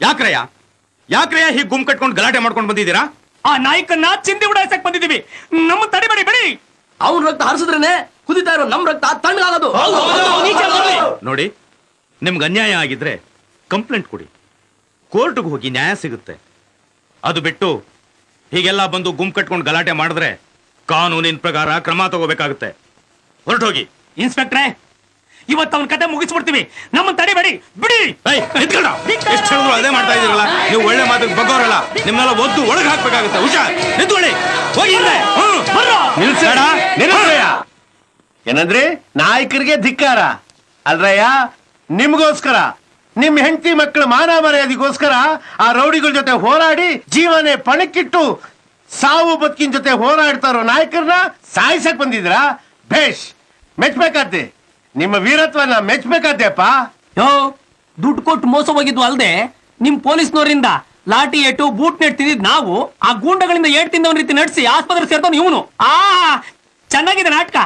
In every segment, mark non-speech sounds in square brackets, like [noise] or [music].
ಯಾಕ್ರಯ್ಯ? ಯಾಕ್ರಯ್ಯ ಹೀಗೆ ಗುಮ್ ಕಟ್ಕೊಂಡು ಗಲಾಟೆ ಮಾಡ್ಕೊಂಡು ಬಂದಿದ್ದೀರಾ? ಆ ನಾಯಕನ್ನ ಚಿಂದಿ ಉಡಾಯಿಸಕ್ ಬಂದಿದ್ದೀವಿ. ನಮ್ಮ ತಡಿಬೇಡಿ ಬಿಡಿ ಅವ್ನ ರಕ್ತ ಹರಿಸಿದ್ರೇನೆ ಕುದಿತಾ ಇರೋ ನಮ್ ರಕ್ತ ತಣ್ಣಗಾಗೋದು. ನೋಡಿ ನಿಮ್ಗೆ ಅನ್ಯಾಯ ಆಗಿದ್ರೆ ಕಂಪ್ಲೇಂಟ್ ಕೊಡಿ. ಕೋರ್ಟ್ಗೆ ಹೋಗಿ ನ್ಯಾಯ ಸಿಗುತ್ತೆ. ಅದು ಬಿಟ್ಟು ಹೀಗೆಲ್ಲ ಬಂದು ಗುಂಪು ಕಟ್ಕೊಂಡು ಗಲಾಟೆ ಮಾಡಿದ್ರೆ ಕಾನೂನಿನ ಪ್ರಕಾರ ಕ್ರಮ ತಗೋಬೇಕಾಗುತ್ತೆ. ಹೊರಟೋಗಿ. ಇನ್ಸ್ಪೆಕ್ಟ್ರೆ ಇವತ್ತು ಅವನ ಕತೆ ಮುಗಿಸ್ಬಿಡ್ತೀವಿ. ನಮ್ಮ ತಡಿಬೇಡಿ. ಬಿಡಿ. ಎಷ್ಟ್ ಹೇಳಿದ್ರು ಅದೇ ಮಾಡ್ತಾ ಇದೀರಲ್ಲ ನೀವು ಒಳ್ಳೆ ಮಾತು ಬಗ್ಗೋರಲ್ಲ ನಿಮ್ಮೆಲ್ಲ ಒದ್ದು ಒಳಗೆ ಹಾಕ್ಬೇಕಾಗುತ್ತೆ. ಹುಷಾರ್. ನಿಂತ್ಕೊಳ್ಳಿ. ಹೋಗಿ ಹಿಂದೆ. ಹ್ಮ್. ಬರ್ರೋ. ಏನಂದ್ರಿ? ನಾಯಕರಿಗೆ ಧಿಕ್ಕಾರ. ಅಲ್ರಯ್ಯ ನಿಮ್ಗೋಸ್ಕರ. ನಿಮ್ ಹೆಂಡತಿ ಮಕ್ಕಳ ಮಾನ ಮರ್ಯಾದೆಗೋಸ್ಕರ ಆ ರೌಡಿಗಳ ಜೊತೆ ಹೋರಾಡಿ ಜೀವನೇ ಪಣಕ್ಕಿಟ್ಟು ಸಾವು ಬದುಕಿನ ಜೊತೆ ಹೋರಾಡ್ತಾರೋ ನಾಯಕರನ್ನ ಸಾಯಿಸಕ್ ಬಂದಿದ್ರಾ ಭೇಷ್ ಮೆಚ್ಬೇಕಾದ್ದೆ. ನಿಮ್ಮ ವೀರತ್ವನ ಮೆಚ್ಬೇಕಾದ್ದೆಪ್ಪ ಯೋ ದುಡ್ಡು ಕೊಟ್ಟು ಮೋಸ ಹೋಗಿದ್ವು ಅಲ್ದೆ ನಿಮ್ ಪೊಲೀಸ್ನವರಿಂದ ಲಾಠಿ ಏಟು ಬೂಟ್ ನೆಟ್ ತಿಂದಿದ್ ನಾವು ಆ ಗೂಂಡಗಳಿಂದ ಏಟ್ ತಿಂದವನ ರೀತಿ ನಡೆಸಿ ಆಸ್ಪತ್ರೆ ಸೇರ್ತಾನೆ ಇವನು. ಆ ಚೆನ್ನಾಗಿದೆ ನಾಟಕ.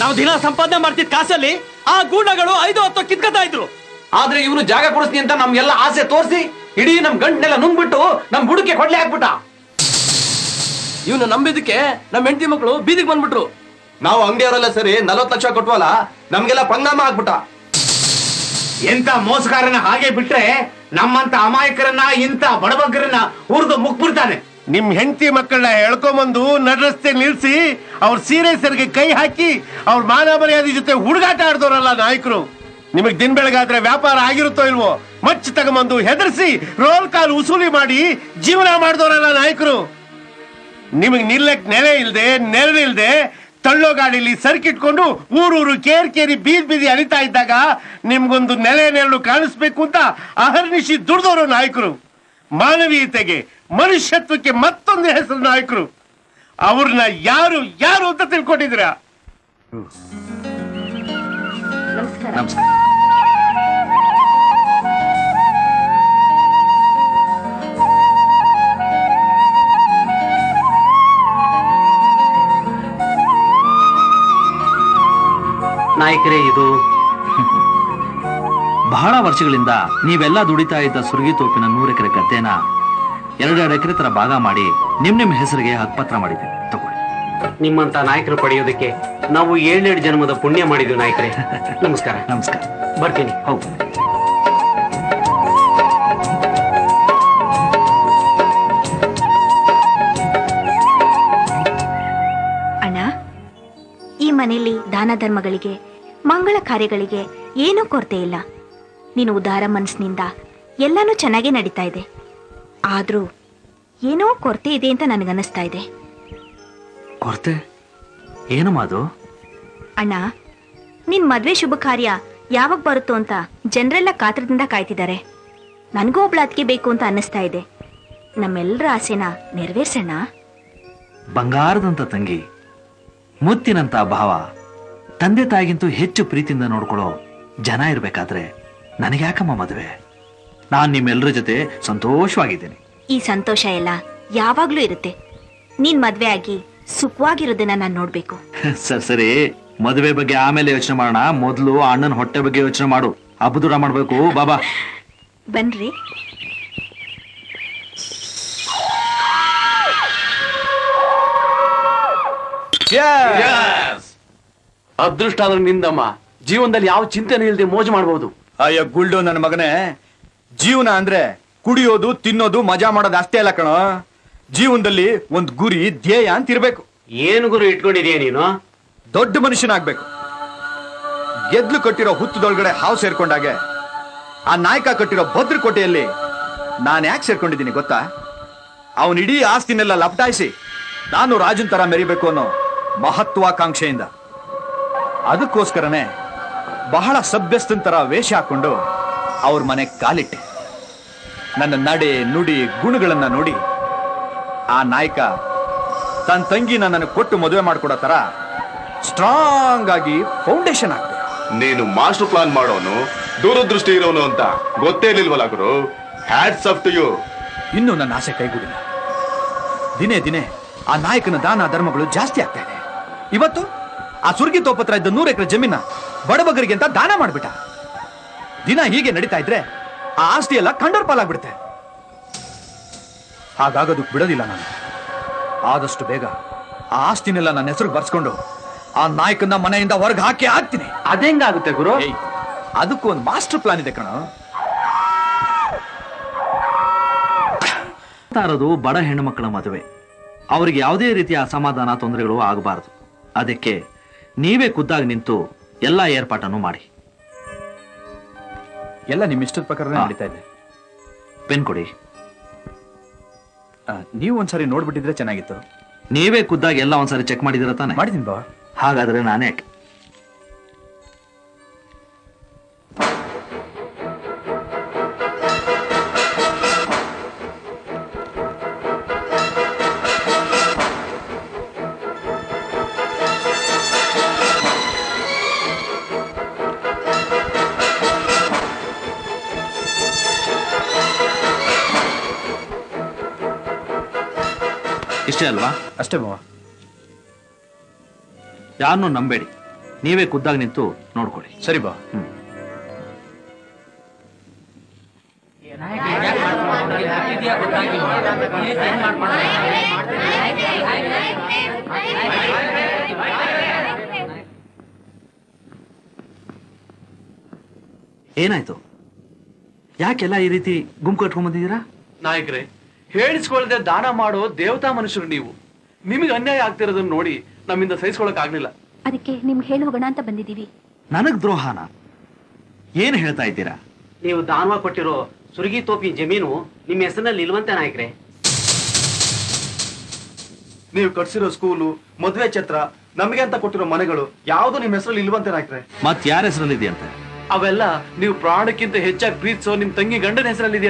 ನಾವು ದಿನ ಸಂಪಾದನೆ ಮಾಡ್ತಿದ್ ಕಾಸಲ್ಲಿ ಆ ಗೂಂಡಗಳು ಐದು ಹತ್ತು ಕಿತ್ಕೊತಾ ಇದ್ರು. ಆದ್ರೆ ಇವನು ಜಾಗ ಕೊಡಿಸ್ತೀನಿ ಅಂತ ನಮ್ಗೆಲ್ಲ ಆಸೆ ತೋರಿಸಿ ಇಡೀ ನಮ್ ಗಂಟನೆಲ್ಲ ನುಂಗ್ಬಿಟ್ಟು ನಮ್ ಹುಡುಕೆ ಕೊಡ್ಲೆ ಹಾಕ್ಬಿಟ್ಟ. ಇವನು ನಂಬಿದಕ್ಕೆ ನಮ್ ಹೆಂಡತಿ ಮಕ್ಕಳು ಬೀದಿಗೆ ಬಂದ್ಬಿಟ್ರು. ನಾವು ಅಂಗಡಿಯವರೆಲ್ಲ ಸರಿ ನಲವತ್ತು ಲಕ್ಷ ಕೊಟ್ವಲ್ಲ ನಮ್ಗೆಲ್ಲ ಪಂಗಾಮ ಆಗ್ಬಿಟ್ಟ ಎಂತ ಮೋಸಗಾರನ ಹಾಗೆ ಬಿಟ್ರೆ ನಮ್ಮಂತ ಅಮಾಯಕರನ್ನ ಇಂತ ಬಡಬಗ್ಗರನ್ನ ಹುರಿದು ಮುಗ್ಬಿಡ್ತಾನೆ. ನಿಮ್ ಹೆಂಡತಿ ಮಕ್ಕಳನ್ನ ಎಳ್ಕೊಂಬಂದು ನಡ್ರಸ್ತೆ ನಿಲ್ಸಿ ಅವ್ರ ಸೀರೆ ಸರಿಗೆ ಕೈ ಹಾಕಿ ಅವ್ರ ಮಾನ ಮರ್ಯಾದೆ ಜೊತೆ ಹುಡುಗಾಟ ಆಡ್ದವ್ರಲ್ಲ ನಾಯಕರು. ನಿಮಗ್ ದಿನ ಬೆಳಗಾದ್ರೆ ವ್ಯಾಪಾರ ಆಗಿರುತ್ತೋ ಇಲ್ವೋ, ಮಚ್ಚ ತಗೊಂಬಂದು ಹೆದರ್ಸಿ, ರೋಲ್ ಕಾಲ್ ಉಸೂಲಿ ಮಾಡಿ ಜೀವನ ಮಾಡಿದವರಲ್ಲ ನಾಯಕರು. ನಿಮಗ್ ನಿಲ್ಲಕ್ ನೆಲೆ ಇಲ್ದೆ ನೆರಳಿಲ್ದೆ ತಳ್ಳೋ ಗಾಡಿಲಿ ಸರ್ಕಿಟ್ಕೊಂಡು ಊರೂರು ಕೇರ್ ಕೇರಿ ಬೀದಿ ಬೀದಿ ಅಳಿತಾ ಇದ್ದಾಗ ನಿಮ್ಗೊಂದು ನೆಲೆ ನೆರಳು ಕಾಣಿಸ್ಬೇಕು ಅಂತ ಅಹರ್ನಿಶಿ ದುಡ್ದವರು ನಾಯಕರು. ಮಾನವೀಯತೆಗೆ, ಮನುಷ್ಯತ್ವಕ್ಕೆ ಮತ್ತೊಂದು ಹೆಸರು ನಾಯಕರು. ಅವ್ರನ್ನ ಯಾರು ಯಾರು ಅಂತ ತಿಳ್ಕೊಂಡಿದ್ದೀರಾ? ನಮಸ್ಕಾರ. ನಾಯಕರೇ, ಇದು [laughs] ಬಹಳ ವರ್ಷಗಳಿಂದ ನೀವೆಲ್ಲ ದುಡಿತಾ ಇದ್ದ ಸುರ್ಗಿ ತೋಪಿನ ನೂರೆಕರೆ ಗದ್ದೆನ ಎರಡೆರಡು ಎಕರೆ ತರ ಭಾಗ ಮಾಡಿ ನಿಮ್ ನಿಮ್ ಹೆಸರಿಗೆ ಹಕ್ಪತ್ರ ತಗೊಳ್ಳಿ ನಿಮ್ಮಂತ ನಾಯಕರು ಪಡೆಯೋದಕ್ಕೆ ನಾವು ಏಳೇಳು ಜನ್ಮದ ಪುಣ್ಯ ಮಾಡಿದ್ವಿ ನಾಯಕರೇ. ನಮಸ್ಕಾರ. ನಮಸ್ಕಾರ. ಬರ್ತೀನಿ. ಹೌದು. ಅಣ್ಣ ಈ ಮನೆಯಲ್ಲಿ ದಾನ ಧರ್ಮಗಳಿಗೆ ಮಂಗಳ ಕಾರ್ಯಗಳಿಗೆ ಏನೂ ಕೊರತೆ ಇಲ್ಲ. ನೀನು ಉದಾರ ಮನಸ್ಸಿನಿಂದ ಎಲ್ಲಾನು ಚೆನ್ನಾಗೇ ನಡೀತಾ ಇದೆ. ಆದ್ರೂ ಏನೋ ಕೊರತೆ ಇದೆ ಅಂತ ನನಗನ್ನಿಸ್ತಾ ಇದೆ. ಕೊರತೆ? ಏನಮ್ಮ ಅದು ಅಣ್ಣ ನಿನ್ ಮದ್ವೆ ಶುಭ ಕಾರ್ಯ ಯಾವಾಗ ಬರುತ್ತೋ ಅಂತ ಜನರೆಲ್ಲ ಕಾತ್ರದಿಂದ ಕಾಯ್ತಿದ್ದಾರೆ. ನನಗೂ ಒಬ್ಳ ಅತ್ತಿಗೆ ಬೇಕು ಅಂತ ಅನ್ನಿಸ್ತಾ ಇದೆ. ನಮ್ಮೆಲ್ಲರ ಆಸೆನ ನೆರವೇರ್ಸೋಣ ಬಂಗಾರದಂತ ತಂಗಿ ಮುತ್ತಿನಂತ ಭಾವ ತಂದೆ ತಾಯಿಗಿಂತೂ ಹೆಚ್ಚು ಪ್ರೀತಿಯಿಂದ ನೋಡ್ಕೊಳ್ಳೋ ಜನ ಇರ್ಬೇಕಾದ್ರೆ ನನಗ್ಯಾಕಮ್ಮ ಮದುವೆ? ನಾನ್ ನಿಮ್ಮೆಲ್ಲರ ಜೊತೆ ಸಂತೋಷವಾಗಿದ್ದೀನಿ. ಈ ಸಂತೋಷ ಎಲ್ಲ ಯಾವಾಗ್ಲೂ ಇರುತ್ತೆ. ನೀನ್ ಮದ್ವೆ ಆಗಿ ಸುಖವಾಗಿರೋದನ್ನ ನಾನು ನೋಡ್ಬೇಕು. [laughs] ಸರಿ ಸರಿ. ಮದುವೆ ಬಗ್ಗೆ ಆಮೇಲೆ ಯೋಚನೆ ಮಾಡೋಣ. ಮೊದಲು ಅಣ್ಣನ ಹೊಟ್ಟೆ ಬಗ್ಗೆ ಯೋಚನೆ ಮಾಡು. ಹಬ್ಬ ದೂರ ಮಾಡ್ಬೇಕು. ಬಾಬಾ [laughs] ಬನ್ರಿ. ಅದೃಷ್ಟ ಆದ್ರೆ ನಿಂದಮ್ಮ. ಜೀವನದಲ್ಲಿ ಯಾವ ಚಿಂತೆನೂ ಇಲ್ಲದೆ ಮೋಜು ಮಾಡಬಹುದು ಅಯ್ಯ ಗುಲ್ಡೋ ನನ್ನ ಮಗನೇ. ಜೀವನ ಅಂದ್ರೆ ಕುಡಿಯೋದು ತಿನ್ನೋದು ಮಜಾ ಮಾಡೋದು ಅಷ್ಟೇ ಅಲ್ಲ ಕಣೋ. ಜೀವನದಲ್ಲಿ ಒಂದು ಗುರಿ ಧ್ಯೇಯ ಅಂತ ಇರಬೇಕು ಏನು ಗುರು ಇಟ್ಕೊಂಡಿದೀಯ ನೀನು? ದೊಡ್ಡ ಮನುಷ್ಯನಾಗ್ಬೇಕು. ಗೆದ್ಲು ಕಟ್ಟಿರೋ ಹುತ್ತದೊಳಗಡೆ ಹಾವು ಸೇರ್ಕೊಂಡಾಗೆ ಆ ನಾಯಕ ಕಟ್ಟಿರೋ ಭದ್ರಕೋಟೆಯಲ್ಲಿ ನಾನು ಯಾಕೆ ಸೇರ್ಕೊಂಡಿದ್ದೀನಿ ಗೊತ್ತಾ? ಅವನ ಇಡೀ ಆಸ್ತಿನೆಲ್ಲ ಲಪಟಾಯಿಸಿ ನಾನು ರಾಜನ್ ತರ ಮೆರಿಬೇಕು ಅನ್ನೋ ಮಹತ್ವಾಕಾಂಕ್ಷೆಯಿಂದ. ಅದಕ್ಕೋಸ್ಕರನೇ ಬಹಳ ಸಭ್ಯಸ್ಥನ್ ತರ ವೇಷ ಹಾಕೊಂಡು ಅವ್ರ ಮನೆ ಕಾಲಿಟ್ಟೆ. ನನ್ನ ನಡೆ ನುಡಿ ಗುಣಗಳನ್ನ ನೋಡಿ ಆ ನಾಯಕ ತನ್ನ ತಂಗಿ ನನ್ನನ್ನು ಕೊಟ್ಟು ಮದುವೆ ಮಾಡ್ಕೊಡೋ ತರ ಸ್ಟ್ರಾಂಗ್ ಆಗಿ ಫೌಂಡೇಶನ್ ಆಗ್ತದೆ ನೀನು ಮಾಸ್ಟರ್ ಪ್ಲಾನ್ ಮಾಡೋನು ದೂರದೃಷ್ಟಿ ಇರೋನು ಅಂತ ಗೊತ್ತೇ ಇರ್ಲಿಲ್ವಲ್ಲ ಗುರು? ಹ್ಯಾಟ್ಸ್ ಆಫ್ ಟು ಯು ಇನ್ನು ನನ್ನ ಆಸೆ ಕೈಗೂಡಿಲ್ಲ. ದಿನೇ ದಿನೇ ಆ ನಾಯಕನ ದಾನ ಧರ್ಮಗಳು ಜಾಸ್ತಿ ಆಗ್ತಾ ಇದೆ. ಇವತ್ತು ಆ ಸುರ್ಗಿ ತೋಪತ್ರ ಇದ್ದ ನೂರು ಎಕರೆ ಜಮೀನ ಬಡಬಗರಿಗೆ ಅಂತ ದಾನ ಮಾಡ್ಬಿಟ್ಟ. ದಿನ ಹೀಗೆ ನಡೀತಾ ಇದ್ರೆ ಆ ಆಸ್ತಿ ಎಲ್ಲ ಕಂಡರ್ ಪಾಲಾಗ್ಬಿಡುತ್ತೆ ಹಾಗಾಗೋದಕ್ಕೆ ಬಿಡೋದಿಲ್ಲ ನಾನು. ಆದಷ್ಟು ಬೇಗ ಆ ಆಸ್ತಿನೆಲ್ಲ ನನ್ನ ಹೆಸರು ಬರ್ಸ್ಕೊಂಡು ಆ ನಾಯಕನ ಮನೆಯಿಂದ ಹೊರಗೆ ಹಾಕಿ ಹಾಕ್ತೀನಿ. ಅದೆಂಗಾಗುತ್ತೆ ಗುರು? ಅದಕ್ಕೂ ಒಂದು ಮಾಸ್ಟರ್ ಪ್ಲಾನ್ ಇದೆ ಕಣ. ಇರೋದು ಬಡ ಹೆಣ್ಣುಮಕ್ಕಳ ಮದುವೆ. ಅವರಿಗೆ ಯಾವುದೇ ರೀತಿಯ ಅಸಮಾಧಾನ ತೊಂದರೆಗಳು ಆಗಬಾರದು. ಅದಕ್ಕೆ ನೀವೇ ಖುದ್ದಾಗಿ ನಿಂತು ಎಲ್ಲ ಏರ್ಪಾಟನ್ನು ಮಾಡಿ. ಎಲ್ಲ ನಿಮ್ಮ ಇಷ್ಟದ ಪ್ರಕಾರ. ನಡೀತಾ ಇದೆ. ಪೆನ್ ಕೊಡಿ. ನೀವು ಒಂದ್ಸರಿ ನೋಡ್ಬಿಟ್ಟಿದ್ರೆ ಚೆನ್ನಾಗಿತ್ತು. ನೀವೇ ಖುದ್ದಾಗಿ ಎಲ್ಲ ಒಂದ್ಸರಿ ಚೆಕ್ ಮಾಡಿದಿರ ತಾನೆ? ಮಾಡಿದೀನಿ ಬಾ ಹಾಗಾದ್ರೆ ನಾನೇ ಇಷ್ಟೇ ಅಲ್ವಾ? ಅಷ್ಟೇ ಮಾವ. ಯಾರನ್ನೂ ನಂಬೇಡಿ. ನೀವೇ ಖುದ್ದಾಗಿ ನಿಂತು ನೋಡ್ಕೊಳ್ಳಿ. ಸರಿ ಬಾ. ಏನಾಯ್ತು? ಯಾಕೆಲ್ಲ ಈ ರೀತಿ ಗುಂಪು ಕಟ್ಕೊಂಡ್ ಬಂದಿದ್ದೀರಾ? ನಾಯಕರೇ ಹೇಳಿಸ್ಕೊಳ್ಳದೆ ದಾನ ಮಾಡೋ ದೇವತಾ ಮನುಷ್ಯರು ನೀವು. ನಿಮಗೆ ಅನ್ಯಾಯ ಆಗ್ತಿರೋದನ್ನ ನೋಡಿ ನಮ್ಮಿಂದ ಸಹಿಸ್ಕೊಳಕ್ ಆಗ್ಲಿಲ್ಲ. ಅದಕ್ಕೆ ನಿಮ್ಗೆ ಹೇಳಿ ಹೋಗೋಣ ಅಂತ ಬಂದಿದ್ದೀವಿ. ನನಗ್ ದ್ರೋಹನ? ಏನ್ ಹೇಳ್ತಾ ಇದ್ದೀರಾ? ನೀವು ದಾನವ ಕೊಟ್ಟಿರೋ ಸುರಗಿ ತೋಪಿ ಜಮೀನು ನಿಮ್ಮ ಹೆಸರಿನಲ್ಲಿ ಇಲ್ವಂತೆ ನಾಯಕ್ರೆ. ನೀವು ಕಟ್ಸಿರೋ ಸ್ಕೂಲು ಮದುವೆ ಛತ್ರ ನಮಗೆ ಅಂತ ಕೊಟ್ಟಿರೋ ಮನೆಗಳು ಯಾವ್ದು ನಿಮ್ಮ ಹೆಸರಲ್ಲಿ ಇಲ್ವಂತೆ ನಾಯ್ಕ್ರೆ? ಮತ್ ಯಾರ ಹೆಸರಲ್ಲಿದೆಯಂತೆ? ಅವೆಲ್ಲ ನೀವು ಪ್ರಾಣಕ್ಕಿಂತ ಹೆಚ್ಚಾಗಿ ಪ್ರೀತಿಸೋ ನಿಮ್ ತಂಗಿ ಗಂಡನ ಹೆಸರಲ್ಲಿ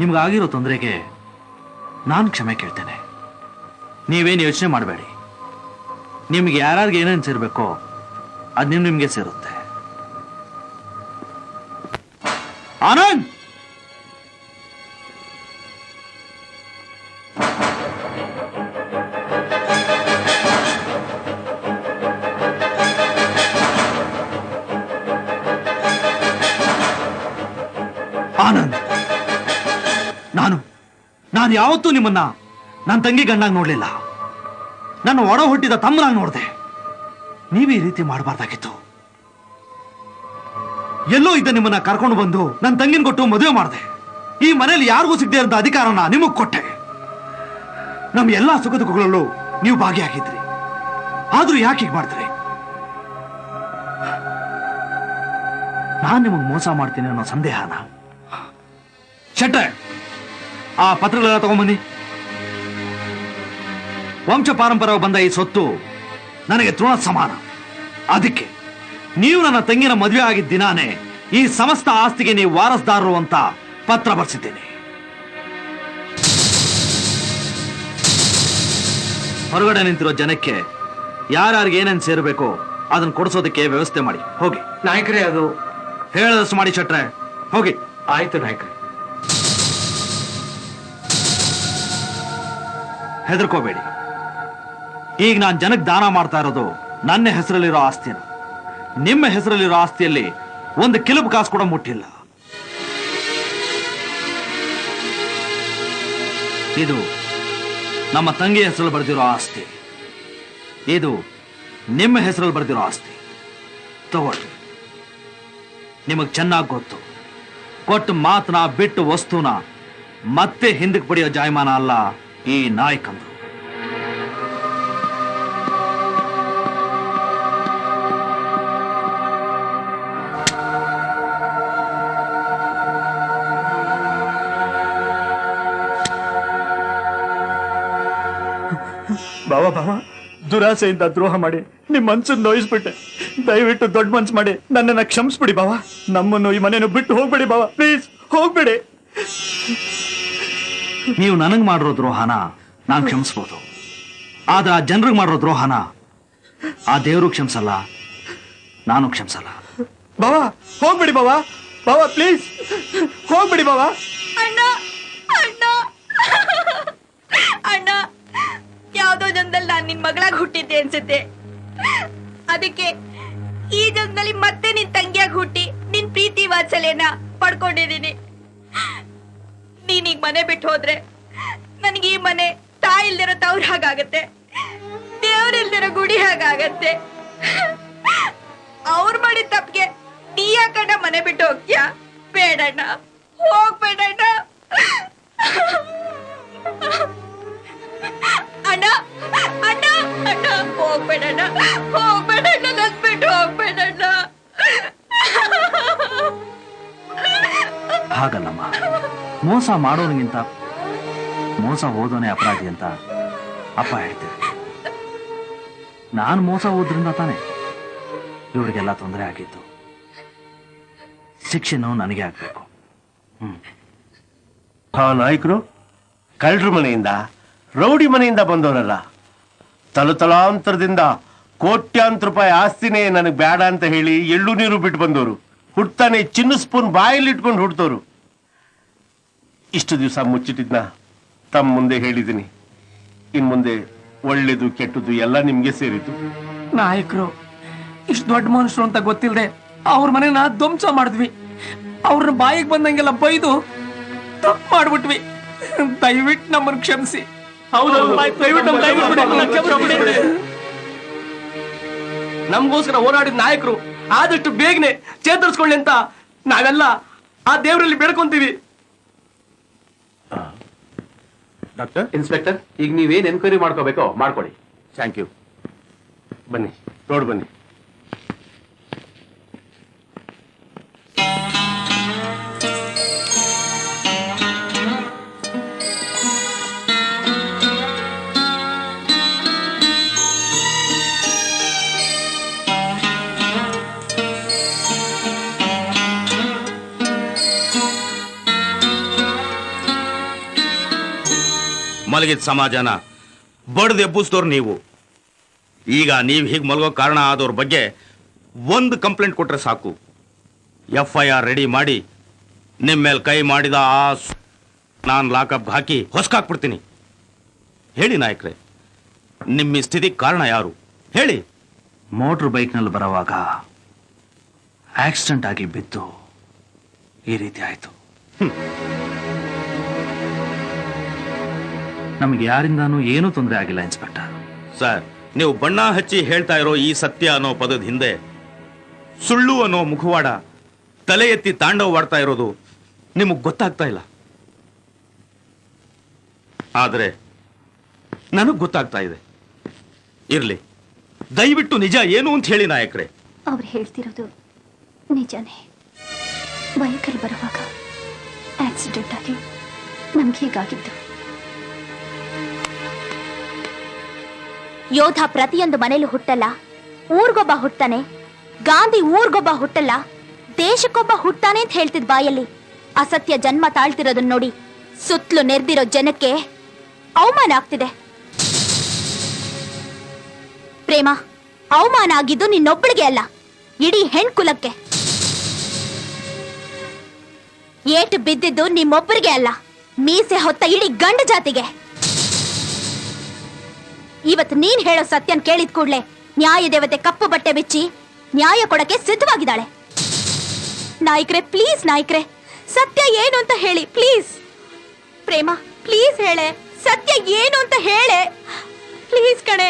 ನಿಮ್ಗಾಗಿರೋ ತೊಂದರೆಗೆ ನಾನು ಕ್ಷಮೆ ಕೇಳ್ತೇನೆ. ನೀವೇನು ಯೋಚನೆ ಮಾಡಬೇಡಿ. ನಿಮ್ಗೆ ಯಾರ್ಯಾರಿಗೆ ಏನೇನು ಸೇರಬೇಕೋ ಅದು ನಿಮ್ ನಿಮಗೆ ಸೇರುತ್ತೆ. ಆನಂದ್! ಆನಂದ್! ನಾನು ಯಾವತ್ತೂ ನಿಮ್ಮನ್ನ ನನ್ನ ತಂಗಿ ಗಂಡಾಗಿ ನೋಡ್ಲಿಲ್ಲ. ನನ್ನ ಒಡ ಹುಟ್ಟಿದ ತಮ್ಮನಾಗ್ ನೋಡಿದೆ. ನೀವು ಈ ರೀತಿ ಮಾಡಬಾರ್ದಾಗಿತ್ತು. ಎಲ್ಲೋ ಇದ್ದ ನಿಮ್ಮನ್ನ ಕರ್ಕೊಂಡು ಬಂದು ನನ್ನ ತಂಗಿನ ಕೊಟ್ಟು ಮದುವೆ ಮಾಡಿದೆ. ಈ ಮನೇಲಿ ಯಾರಿಗೂ ಸಿಗದೆ ಇರೋ ಅಧಿಕಾರನ ನಿಮಗ್ ಕೊಟ್ಟೆ. ನಮ್ಮ ಎಲ್ಲಾ ಸುಖ ದುಃಖಗಳಲ್ಲೂ ನೀವು ಭಾಗಿಯಾಗಿದ್ರಿ. ಆದ್ರೂ ಯಾಕೆ ಹೀಗೆ ಮಾಡ್ತೀರಿ? ನಾನು ನಿಮಗೆ ಮೋಸ ಮಾಡ್ತೀನಿ ಅನ್ನೋ ಸಂದೇಹನ. ಶೆಟ್ರೆ ಆ ಪತ್ರಗಳೆಲ್ಲ ತಗೊಂಬನ್ನಿ. ವಂಶ ಪಾರಂಪರ್ಯವಾಗಿ ಬಂದ ಈ ಸೊತ್ತು ನನಗೆ ತೃಣ ಸಮಾನ. ಅದಕ್ಕೆ ನೀವು ನನ್ನ ತಂಗಿನ ಮದುವೆ ಆಗಿದ್ದ ದಿನಾನೇ ಈ ಸಮಸ್ತ ಆಸ್ತಿಗೆ ನೀವು ವಾರಸ್ದಾರರು ಅಂತ ಪತ್ರ ಬರೆಸಿದ್ದೇನೆ. ಹೊರಗಡೆ ನಿಂತಿರೋ ಜನಕ್ಕೆ ಯಾರ್ಯಾರಿಗೆ ಏನೇನು ಸೇರಬೇಕೋ ಅದನ್ನ ಕೊಡಿಸೋದಕ್ಕೆ ವ್ಯವಸ್ಥೆ ಮಾಡಿ. ಹೋಗಿ. ನಾಯಕರೇ ಅದು ಹೇಳದಷ್ಟು ಮಾಡಿ ಚಟ್ರೆ ಹೋಗಿ. ಆಯ್ತು ನಾಯಕರೇ. ಹೆದರ್ಕೋಬೇಡಿ. ಈಗ ನಾನು ಜನಕ್ಕೆ ದಾನ ಮಾಡ್ತಾ ಇರೋದು ನನ್ನ ಹೆಸರಲ್ಲಿರೋ ಆಸ್ತಿನ. ನಿಮ್ಮ ಹೆಸರಲ್ಲಿರೋ ಆಸ್ತಿಯಲ್ಲಿ ಒಂದು ಕಿಲುಬು ಕಾಸು ಕೂಡ ಮುಟ್ಟಿಲ್ಲ. ಇದು ನಮ್ಮ ತಂಗಿ ಹೆಸರಲ್ಲಿ ಬರೆದಿರೋ ಆಸ್ತಿ. ಇದು ನಿಮ್ಮ ಹೆಸರಲ್ಲಿ ಬರೆದಿರೋ ಆಸ್ತಿ. ತಗೊಳ್ಳಿ. ನಿಮಗೆ ಚೆನ್ನಾಗಿ ಗೊತ್ತು. ಕೊಟ್ಟು ಮಾತನ್ನ ಬಿಟ್ಟು ವಸ್ತುನ ಮತ್ತೆ ಹಿಂದಕ್ಕೆ ಪಡೆಯೋ ಜಾಯಮಾನ ಅಲ್ಲ. ಈ ನಾಯಕಂದು ಬಾವ ಬಾವ ದುರಾಸೆಯಿಂದ ದ್ರೋಹ ಮಾಡಿ ನಿಮ್ ಮನ್ಸನ್ನ ನೋಯಿಸ್ಬಿಟ್ಟೆ ದಯವಿಟ್ಟು ದೊಡ್ಡ ಮನ್ಸು ಮಾಡಿ ನನ್ನನ್ನ ಕ್ಷಮಿಸ್ಬಿಡಿ ಬಾವ ನಮ್ಮನ್ನು ಈ ಮನೆಯನ್ನು ಬಿಟ್ಟು ಹೋಗ್ಬೇಡಿ ಬಾವ ಪ್ಲೀಸ್ ಹೋಗ್ಬೇಡಿ ನೀವು ನನಗೆ ಮಾಡಿರೋ ದ್ರೋಹನ ನಾನು ಕ್ಷಮಿಸ್ಬೋದು. ಆದ್ರೆ ಆ ಜನರಿಗೆ ಮಾಡಿರೋ ದ್ರೋಹನ ಆ ದೇವರು ಕ್ಷಮಿಸಲ್ಲ ನಾನು ಕ್ಷಮಿಸಲ್ಲ. ಬಾವಾ ಹೋಗ್ಬಿಡಿ ಬಾವಾ. ಬಾವಾ ಪ್ಲೀಸ್ ಹೋಗ್ಬಿಡಿ ಬಾವಾ. ಅಣ್ಣ ಅಣ್ಣ. ಅಣ್ಣ ಯಾವ್ದೋ ಜನದಲ್ಲಿ ನಾನ್ ನಿನ್ ಮಗಳಾಗಿ ಹುಟ್ಟಿದ್ದೆ ಅನ್ಸುತ್ತೆ. ಅದಕ್ಕೆ ಈ ಜನದಲ್ಲಿ ಮತ್ತೆ ನಿನ್ ತಂಗಿಯಾಗಿ ಹುಟ್ಟಿ ನಿನ್ ಪ್ರೀತಿ ವಾತ್ಸಲ್ಯನ ಪಡ್ಕೊಂಡಿದೀನಿ. ನೀನೀಗ ಮನೆ ಬಿಟ್ಟು ಹೋದ್ರೆ ನನಗೆ ಈ ಮನೆ ತಾಯಿ ಇಲ್ದಿರೋ ತವ್ರ ಹಾಗಾಗತ್ತೆ. ದೇವ್ರಿಲ್ದಿರೋ ಗುಡಿ ಹಾಗಾಗತ್ತೆ. ಅವ್ರು ಮಾಡಿದ ತಪ್ಪಿಗೆ ನೀ ಯಾಕಣ್ಣ ಮನೆ ಬಿಟ್ಟು ಹೋಗ್ತೀಯಾ? ಬೇಡಣ್ಣ. ಹೋಗ್ಬೇಡಣ್ಣ. ಅಣ್ಣ ಅಣ್ಣ ಅಣ್ಣ. ಹೋಗ್ಬೇಡಣ್ಣ. ಹೋಗ್ಬೇಡಣ್ಣ, ನನ್ ಬಿಟ್ಟು ಹೋಗ್ಬೇಡಣ್ಣ. ಹಾಗಲ್ಲಮ್ಮ. ಮೋಸ ಮಾಡೋನಿಗಿಂತ ಮೋಸ ಹೋದೋನೇ ಅಪರಾಧಿ ಅಂತ ಅಪ್ಪ ಹೇಳ್ತಿದ್ರು ನಾನು ಮೋಸ ಹೋದ್ರಿಂದ ತಾನೆ ಇವರಿಗೆಲ್ಲ ತೊಂದರೆ ಆಗಿತ್ತು ಶಿಕ್ಷೆನೂ ನನಗೆ ಆಗ್ಬೇಕು. ಆ ನಾಯಕರು. ಕಳ್ಳರ ಮನೆಯಿಂದ, ರೌಡಿ ಮನೆಯಿಂದ ಬಂದವರಲ್ಲ. ತಲತಲಾಂತರದಿಂದ ಕೋಟ್ಯಾಂತರ ರೂಪಾಯಿ ಆಸ್ತಿನೇ ನನಗೆ ಬೇಡ ಅಂತ ಹೇಳಿ ಎಳ್ಳು ನೀರು ಬಿಟ್ಟು ಬಂದವರು. ಹುಡ್ತಾನೆ ಚಿನ್ನ ಸ್ಪೂನ್ ಬಾಯಲ್ಲಿ ಇಟ್ಕೊಂಡು ಹುಡ್ತವ್ರು. ಇಷ್ಟು ದಿವಸ ಮುಚ್ಚಿಟ್ಟಿದ್ನ. ತಮ್ಮ ಮುಂದೆ ಹೇಳಿದ್ದೀನಿ. ಇನ್ ಮುಂದೆ ಒಳ್ಳೇದು ಕೆಟ್ಟದ್ದು ಎಲ್ಲ ನಿಮ್ಗೆ ಸೇರಿತು. ನಾಯಕರು ಇಷ್ಟು ದೊಡ್ಡ ಮನುಷ್ಯರು ಅಂತ ಗೊತ್ತಿಲ್ಲದೆ ಅವ್ರ ಮನೆನ ಧ್ವಂಸ ಮಾಡಿದ್ವಿ. ಅವ್ರನ್ನ ಬಾಯಿಗೆ ಬಂದಂಗೆಲ್ಲ ಬೈದು ತಪ್ಪು ಮಾಡ್ಬಿಟ್ವಿ. ದಯವಿಟ್ಟು ನಮ್ಮನ್ನು ಕ್ಷಮಿಸಿ. ನಮಗೋಸ್ಕರ ಹೋರಾಡಿದ ನಾಯಕರು ಆದಷ್ಟು ಬೇಗನೆ ಚೇತರಿಸ್ಕೊಳ್ಳಿ ಅಂತ ನಾವೆಲ್ಲ ಆ ದೇವರಲ್ಲಿ ಬೇಡ್ಕೊಂತೀವಿ. ಡಾಕ್ಟರ್? ಇನ್ಸ್ಪೆಕ್ಟರ್ ಈಗ ನೀವೇನು ಎನ್ಕ್ವೈರಿ ಮಾಡ್ಕೋಬೇಕೋ ಮಾಡ್ಕೊಳ್ಳಿ ಥ್ಯಾಂಕ್ ಯು ಬನ್ನಿ ನೋಡಿ ಬನ್ನಿ. ಮಲಗಿದ ಸಮಾಜನ ಬಡ್ದು ಎಬ್ಬಿಸಿದವ್ರು ನೀವು. ಈಗ ನೀವು ಹೀಗೆ ಮಲಗೋ ಕಾರಣ ಆದವ್ರ ಬಗ್ಗೆ ಒಂದು ಕಂಪ್ಲೇಂಟ್ ಕೊಟ್ರೆ ಸಾಕು. ಎಫ್ ಐ ಆರ್ ರೆಡಿ ಮಾಡಿ ನಿಮ್ಮ ಮೇಲೆ ಕೈ ಮಾಡಿದ ಆ ನಾನು ಲಾಕಪ್ ಹಾಕಿ ಹೊಸ್ಕಾಕ್ಬಿಡ್ತೀನಿ. ಹೇಳಿ ನಾಯಕ್ರೆ ನಿಮ್ಮ ಸ್ಥಿತಿ ಕಾರಣ ಯಾರು? ಹೇಳಿ. ಮೋಟ್ರ್ ಬೈಕ್ನಲ್ಲಿ ಬರುವಾಗ ಆಕ್ಸಿಡೆಂಟ್ ಆಗಿ ಬಿದ್ದು ಈ ರೀತಿ ಆಯ್ತು. ನಮಗೆ ಯಾರಿಂದಾನೂ ಏನೂ ತೊಂದರೆ ಆಗಿಲ್ಲ ಇನ್ಸ್ಪೆಕ್ಟರ್. ಸರ್ ನೀವು ಬಣ್ಣ ಹಚ್ಚಿ ಹೇಳ್ತಾ ಇರೋ ಈ ಸತ್ಯ ಅನ್ನೋ ಪದದ ಹಿಂದೆ ಸುಳ್ಳು ಅನ್ನೋ ಮುಖವಾಡ ತಲೆ ಎತ್ತಿ ತಾಂಡವವಾಡ್ತಾ ಇರೋದು ನಿಮಗೆ ಗೊತ್ತಾಗ್ತಾ ಇಲ್ಲ. ಆದರೆ ನನಗೆ ಗೊತ್ತಾಗ್ತಾ ಇದೆ. ಇರ್ಲಿ ದಯವಿಟ್ಟು ನಿಜ ಏನು ಅಂತ ಹೇಳಿ ನಾಯಕರೇ. ಅವ್ರು ಹೇಳ್ತಿರೋದು ನಿಜನೇ. ಬೈಕಲ್ಲಿ ಬರುವಾಗ ಆಕ್ಸಿಡೆಂಟ್ ಆಗಿ ನಮ್ಗೆ ಹೀಗಾಗಿದ್ದು ಯೋಧ ಪ್ರತಿಯೊಂದು ಮನೇಲೂ ಹುಟ್ಟಲ್ಲ. ಊರ್ಗೊಬ್ಬ ಹುಟ್ಟನೆ ಗಾಂಧಿ ಊರ್ಗೊಬ್ಬ ಹುಟ್ಟಲ್ಲ. ದೇಶಕ್ಕೊಬ್ಬ ಹುಟ್ಟಾನೆ ಅಂತ ಹೇಳ್ತಿದ್ ಬಾಯಲ್ಲಿ. ಅಸತ್ಯ ಜನ್ಮ ತಾಳ್ತಿರೋದನ್ನ ನೋಡಿ ಸುತ್ತಲೂ ನೆರೆದಿರೋ ಜನಕ್ಕೆ ಅವಮಾನ ಆಗ್ತಿದೆ. ಪ್ರೇಮ, ಅವಮಾನ ಆಗಿದ್ದು ನಿನ್ನೊಬ್ಬಳಿಗೆ ಅಲ್ಲ. ಇಡೀ ಹೆಣ್ಕುಲಕ್ಕೆ. ಏಟು ಬಿದ್ದಿದ್ದು ನಿಮ್ಮೊಬ್ಬರಿಗೆ ಅಲ್ಲ. ಮೀಸೆ ಹೊತ್ತ ಇಡೀ ಗಂಡ ಜಾತಿಗೆ. ಇವತ್ತು ನೀನ್ ಹೇಳೋ ಸತ್ಯನ್ ಕೇಳಿದ ಕೂಡ್ಲೆ ನ್ಯಾಯ ದೇವತೆ ಕಪ್ಪು ಬಟ್ಟೆ ಬಿಚ್ಚಿ ನ್ಯಾಯ ಕೊಡಕ್ಕೆ ಸಿದ್ಧವಾಗಿದ್ದಾಳೆ. ನಾಯ್ಕ್ರೆ ಪ್ಲೀಸ್ ನಾಯ್ಕ್ರೆ, ಸತ್ಯ ಏನು ಅಂತ ಹೇಳಿ ಪ್ಲೀಸ್ ಪ್ರೇಮ ಪ್ಲೀಸ್ ಹೇಳೆ, ಸತ್ಯ ಏನು ಅಂತ ಹೇಳೆ. ಪ್ಲೀಸ್ ಕಣೆ.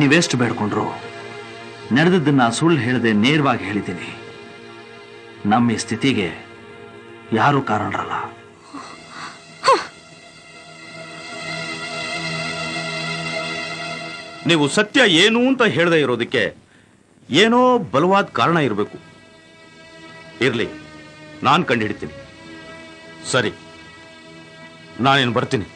ನೀವೆಷ್ಟು ಬೇಡ್ಕೊಂಡ್ರು? ನಡೆದದ್ದನ್ನ ಸುಳ್ಳು ಹೇಳದೆ ನೇರವಾಗಿ ಹೇಳಿದ್ದೀನಿ. ನಮ್ಮ ಈ ಸ್ಥಿತಿಗೆ ಯಾರೂ ಕಾರಣರಲ್ಲ. ನೀವು ಸತ್ಯ ಏನು ಅಂತ ಹೇಳದೇ ಇರೋದಕ್ಕೆ ಏನೋ ಬಲವಾದ ಕಾರಣ ಇರಬೇಕು. ಇರಲಿ, ನಾನು ಕಂಡುಹಿಡಿತೀನಿ. ಸರಿ, ನಾನೇನು ಬರ್ತೀನಿ.